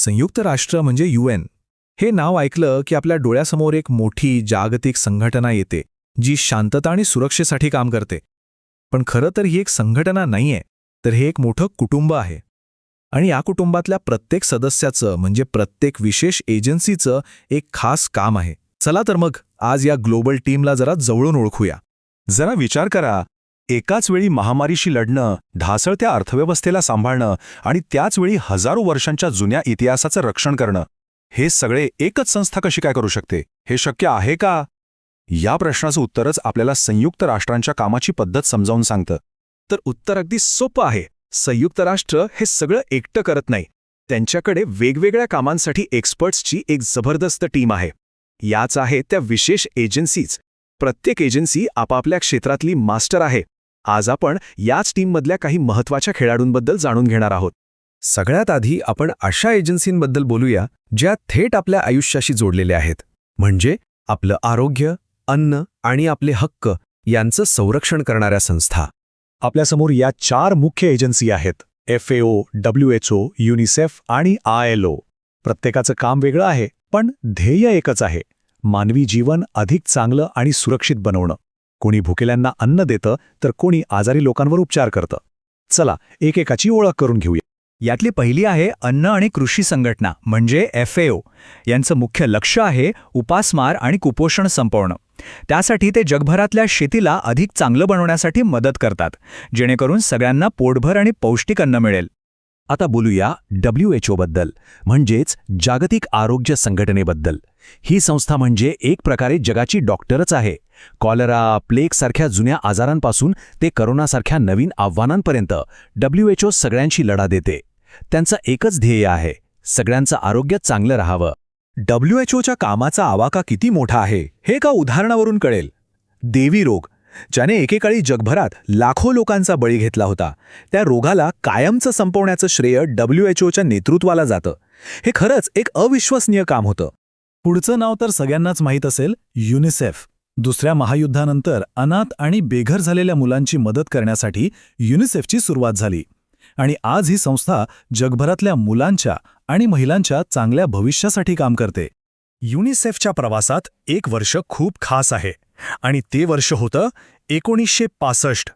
संयुक्त राष्ट्र म्हणजे युएन हे नाव ऐकलं की आपल्या डोळ्यासमोर एक मोठी जागतिक संघटना येते जी शांतता आणि सुरक्षेसाठी काम करते. पण खरं तर ही एक संघटना नाहीये तर हे एक मोठं कुटुंब आहे. आणि या कुटुंबातल्या प्रत्येक सदस्याचं म्हणजे प्रत्येक विशेष एजन्सीचं एक खास काम आहे. चला तर मग आज या ग्लोबल टीमला जरा जवळून ओळखूया. जरा विचार करा एकाच वेळी महामारीशी लढणं ढासळत्या अर्थव्यवस्थेला सांभाळणं आणि त्याच वेळी हजारो वर्षांच्या जुन्या इतिहासाचं रक्षण करणं. हे सगळे एकच संस्था कशी काय करू शकते? हे शक्य आहे का? या प्रश्नाचं उत्तरच आपल्याला संयुक्त राष्ट्रांच्या कामाची पद्धत समजावून सांगतं. तर उत्तर अगदी सोपं आहे. संयुक्त राष्ट्र हे सगळं एकटं करत नाही. त्यांच्याकडे वेगवेगळ्या कामांसाठी एक्सपर्ट्सची एक जबरदस्त टीम आहे. याच आहे त्या विशेष एजन्सीज. प्रत्येक एजन्सी आपापल्या क्षेत्रातली मास्टर आहे. आज आपण याच टीममधल्या काही महत्त्वाच्या खेळाडूंबद्दल जाणून घेणार आहोत. सगळ्यात आधी आपण अशा एजन्सींबद्दल बोलूया ज्या थेट आपल्या आयुष्याशी जोडलेल्या आहेत. म्हणजे आपलं आरोग्य अन्न आणि आपले हक्क यांचं संरक्षण करणाऱ्या संस्था. आपल्यासमोर या चार मुख्य एजन्सी आहेत एफ एओ डब्ल्यू युनिसेफ आणि आय एल ओ. प्रत्येकाचं काम वेगळं आहे पण ध्येय एकच आहे मानवी जीवन अधिक चांगलं आणि सुरक्षित बनवणं. कोणी भुकेल्यांना अन्न देतं तर कोणी आजारी लोकांवर उपचार करतं. चला एकेकाची ओळख करून घेऊया. यातली पहिली आहे अन्न आणि कृषी संघटना म्हणजे एफएओ यांचं मुख्य लक्ष आहे उपासमार आणि कुपोषण संपवणं. त्यासाठी ते जगभरातल्या शेतीला अधिक चांगलं बनवण्यासाठी मदत करतात जेणेकरून सगळ्यांना पोटभर आणि पौष्टिक अन्न मिळेल. आता बोलूया डब्ल्यू बद्दल म्हणजेच जागतिक आरोग्य संघटनेबद्दल. ही संस्था म्हणजे एक प्रकारे जगाची डॉक्टरच आहे. कॉलरा प्लेगसारख्या जुन्या आजारांपासून ते करोनासारख्या नवीन आव्हानांपर्यंत डब्ल्यू एच ओ सगळ्यांशी लढा देते. त्यांचं एकच ध्येय आहे सगळ्यांचं आरोग्य चांगलं राहावं. डब्ल्यू एच कामाचा आवाका किती मोठा आहे हे का उदाहरणावरून कळेल. देवी रोग ज्याने एकेकाळी जगभरात लाखो लोकांचा बळी घेतला होता त्या रोगाला कायमचं संपवण्याचं श्रेय डब्ल्यू एच नेतृत्वाला जातं. हे खरंच एक अविश्वसनीय काम होतं. पुढचं नाव तर सगळ्यांनाच माहीत असेल युनिसेफ. दुसऱ्या महायुद्धानंतर अनाथ आणि बेघर झालेल्या मुलांची मदत करण्यासाठी युनिसेफची सुरुवात झाली. आणि आज ही संस्था जगभरातल्या मुलांच्या आणि महिलांच्या चांगल्या भविष्यासाठी काम करते. युनिसेफच्या प्रवासात एक वर्ष खूप खास आहे. आणि ते वर्ष होतं एकोणीसशे पासष्ट.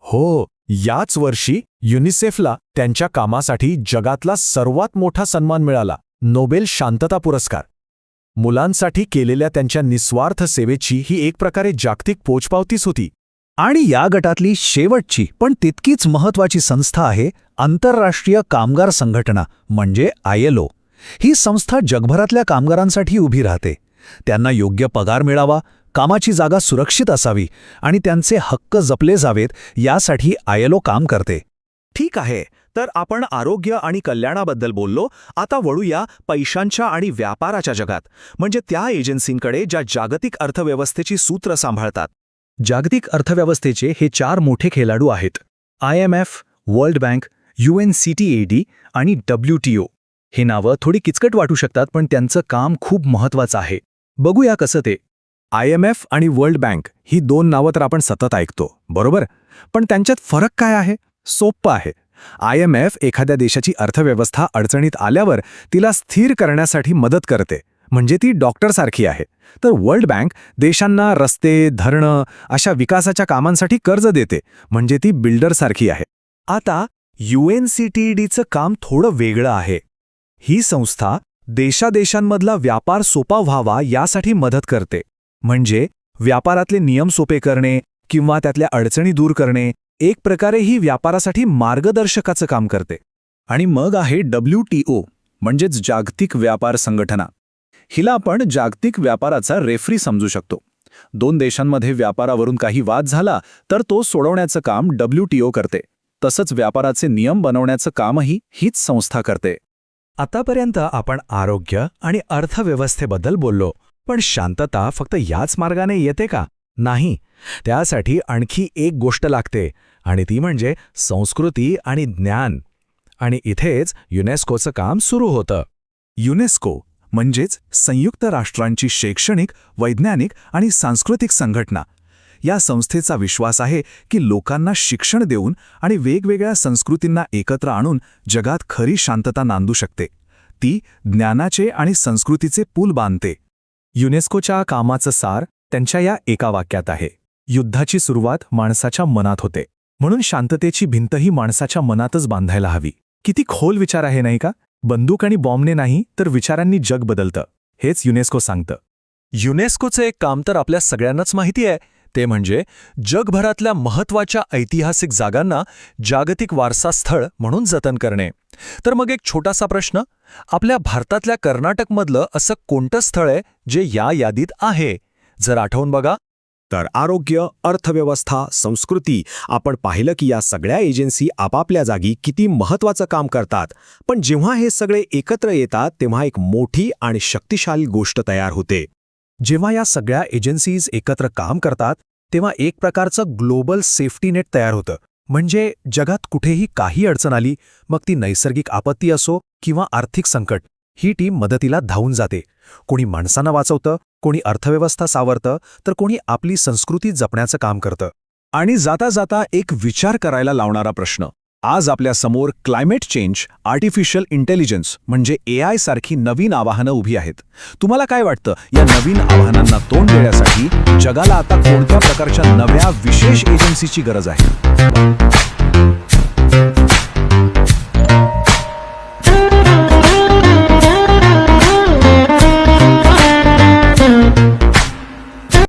हो याच वर्षी युनिसेफला त्यांच्या कामासाठी जगातला सर्वात मोठा सन्मान मिळाला नोबेल शांतता पुरस्कार. मुलांसाठी केलेल्या त्यांच्या निस्वार्थ सेवेची ही एक प्रकारे जागतिक पोचपावतीच होती. आणि या गटातली शेवटची पण तितकीच महत्वाची संस्था आहे आंतरराष्ट्रीय कामगार संघटना म्हणजे आयएलओ ही संस्था जगभरातल्या कामगारांसाठी उभी राहते. त्यांना योग्य पगार मिळावा कामाची जागा सुरक्षित असावी आणि त्यांचे हक्क जपले जावेत यासाठी आयएलओ काम करते. ठीक आहे तर आपण आरोग्य आणि कल्याणाबद्दल बोललो. आता वळूया पैशांच्या आणि व्यापाराच्या जगात. म्हणजे त्या एजन्सींकडे ज्या जागतिक अर्थव्यवस्थेची सूत्र सांभाळतात. जागतिक अर्थव्यवस्थेचे हे चार मोठे खेळाडू आहेत. I M F world bank U N C T A D आणि डब्ल्यू टी ओ. हे नावं थोडी किचकट वाटू शकतात पण त्यांचं काम खूप महत्वाचं आहे. बघूया कसं ते. आय एम एफ आणि वर्ल्ड बँक ही दोन नावं तर आपण सतत ऐकतो बरोबर? पण त्यांच्यात फरक काय आहे? सोप्पं आहे. आय एम एफ एखाद्या देशाची अर्थव्यवस्था अडचणीत आल्यावर तिला स्थिर करण्यासाठी मदत करते. म्हणजे ती डॉक्टरसारखी आहे. तर वर्ल्ड बँक देशांना रस्ते धरणं अशा विकासाच्या कामांसाठी कर्ज देते. म्हणजे ती बिल्डरसारखी आहे. आता यू एन सी टी डीचं काम थोडं वेगळं आहे. ही संस्था देशादेशांमधला व्यापार सोपा व्हावा यासाठी मदत करते. म्हणजे व्यापारातले नियम सोपे करणे किंवा त्यातल्या अडचणी दूर करणे एक प्रकारे ही व्यापारासाठी मार्गदर्शकाचं काम करते. आणि मग आहे डब्ल्यू टी ओ म्हणजेच जागतिक व्यापार संघटना. हिला आपण जागतिक व्यापाराचा रेफरी समजू शकतो. दोन देशांमध्ये व्यापारावरून काही वाद झाला तर तो सोडवण्याचं काम डब्ल्यू टी ओ करते. तसंच व्यापाराचे नियम बनवण्याचं कामही हीच संस्था करते. आतापर्यंत आपण आरोग्य आणि अर्थव्यवस्थेबद्दल बोललो पण शांतता फक्त याच मार्गाने येते का? नाही. त्यासाठी आणखी एक गोष्ट लागते आणि ती म्हणजे संस्कृती आणि ज्ञान. आणि इथेच युनेस्कोचं काम सुरू होतं. युनेस्को म्हणजेच संयुक्त राष्ट्रांची शैक्षणिक वैज्ञानिक आणि सांस्कृतिक संघटना. या संस्थेचा विश्वास आहे की लोकांना शिक्षण देऊन आणि वेगवेगळ्या संस्कृतींना एकत्र आणून जगात खरी शांतता नांदू शकते. ती ज्ञानाचे आणि संस्कृतीचे पूल बांधते. युनेस्कोच्या कामाचं सार त्यांच्या या एका वाक्यात आहे. युद्धाची सुरुवात माणसाच्या मनात होते. म्हणून शांततेची भिंतही माणसाच्या मनातच बांधायला हवी. किती खोल विचार आहे नाही का? बंदूक आणि बॉम्बने नाही तर विचारांनी जग बदलतं. हेच युनेस्को सांगतं. युनेस्कोचं एक काम तर आपल्या सगळ्यांनाच माहिती आहे. ते म्हणजे जगभरातल्या महत्त्वाच्या ऐतिहासिक जागांना जागतिक वारसा स्थळ म्हणून जतन करणे. तर मग एक छोटासा प्रश्न. आपल्या भारतातल्या कर्नाटकमधलं असं कोणतं स्थळ आहे जे या यादीत आहे? जर आठवून बघा तर आरोग्य अर्थव्यवस्था संस्कृती आपण पाहिलं की या सगळ्या एजन्सी आपापल्या जागी किती महत्वाचं काम करतात. पण जेव्हा हे सगळे एकत्र येतात तेव्हा एक मोठी आणि शक्तिशाली गोष्ट तयार होते. जेव्हा या सगळ्या एजन्सीज एकत्र काम करतात तेव्हा एक प्रकारचं ग्लोबल सेफ्टी नेट तयार होतं. म्हणजे जगात कुठेही काही अडचण आली मग ती नैसर्गिक आपत्ती असो किंवा आर्थिक संकट ही टीम मदतीला धावून जाते. कोणी माणसांना वाचवतं कोणी अर्थव्यवस्था सावरतं तर कोणी आपली संस्कृती जपण्याचं काम करतं. आणि जाता जाता एक विचार करायला लावणारा प्रश्न. आज आपल्यासमोर क्लायमेट चेंज आर्टिफिशियल इंटेलिजन्स म्हणजे ए आय सारखी नवीन आवाहनं उभी आहेत. तुम्हाला काय वाटतं? या नवीन आव्हानांना तोंड देण्यासाठी जगाला आता कोणत्या प्रकारच्या नव्या विशेष एजन्सीची गरज आहे?